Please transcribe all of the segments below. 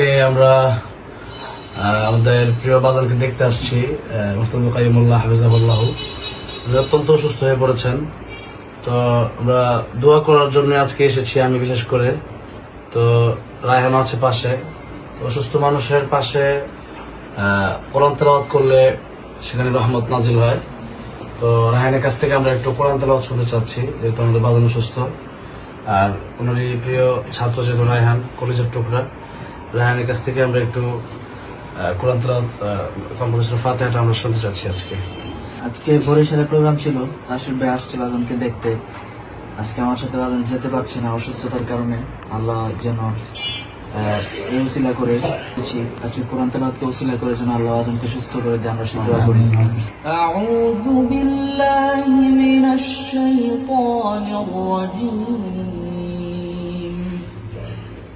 আজকে আমরা আমাদের প্রিয় বাজানকে দেখতে আসছি মুফতুল কাইমুল্লাহ হাফিজাহুল্লাহ। অত্যন্ত সুস্থ হয়ে পড়েছেন। তো আমরা দোয়া করার জন্য আজকে এসেছি আমি বিশেষ করে। তো রায়হান আছে পাশে। অসুস্থ মানুষের পাশে কোরআন তেলাওয়াত করলে সেখানে রহমত নাজিল হয়। তো রায়হানের কাছ থেকে আমরা একটু কোরআন তেলাওয়াত শুনতে চাচ্ছি, যেহেতু আমাদের বাজানো সুস্থ আর ওনারই প্রিয় ছাত্র যেহেতু রায়হান, কলেজের টুকরা। রায়হানের কাছ থেকে আমরা একটু আহ, কোরআন তেলাওয়াত কম্পিটিশন ফাতেহাটা আমরা শুনতে চাচ্ছি আজকে আজকে বরিশালে প্রোগ্রাম ছিল রাশিদ ভাই আসছে বাদনকে দেখতে আজকে আমার সাথে বাদন যেতে পারছে না অসুস্থতার কারণে আল্লাহ যেন আহ, এই উসিলা করে দিচ্ছি আজকে কোরআন তেলাওয়াতকে উসিলা করে যেন আল্লাহ আজমকে সুস্থ করে দিয়ে আমরা সেই দোয়া করি أعوذ بالله من الشيطان الرجيم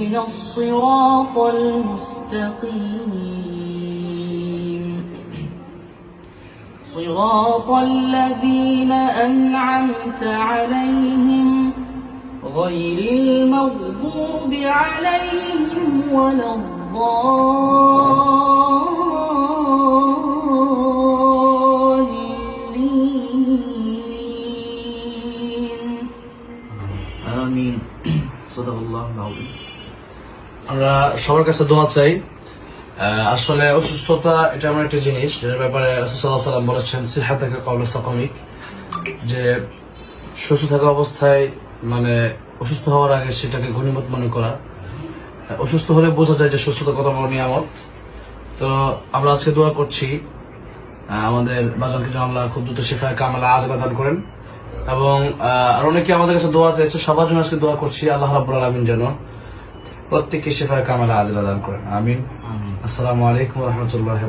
اهدنا الصراط المستقيم. صراط الذين أنعمت عليهم غير المغضوب عليهم ولا الضالين. آمين. صدق الله العظيم. আমরা সবার কাছে দোয়া চাই। আসলে অসুস্থতা এটা এমন একটা জিনিস, যেটার ব্যাপারে রসুল্লাহ সাল্লাম বলেছেন সিহা থেকে কবল সাকমিক যে সুস্থ থাকা অবস্থায় মানে অসুস্থ হওয়ার আগে সেটাকে ঘনীমত মনে করা। অসুস্থ হলে বোঝা যায় যে সুস্থতা কত বড় নিয়ামত। তো আমরা আজকে দোয়া করছি আমাদের বাজারকে যেন আল্লাহ খুব দ্রুত শিফায় কামালা আজলা দান করেন। এবং আর অনেকে আমাদের কাছে দোয়া চাইছে, সবার জন্য আজকে দোয়া করছি, আল্লাহ রাব্বুল আলামিন যেন প্রত্যেককে শেফায় কামালা আজলা দান করেন। আমিন। আসসালামু আলাইকুম রহমতুল্লাহ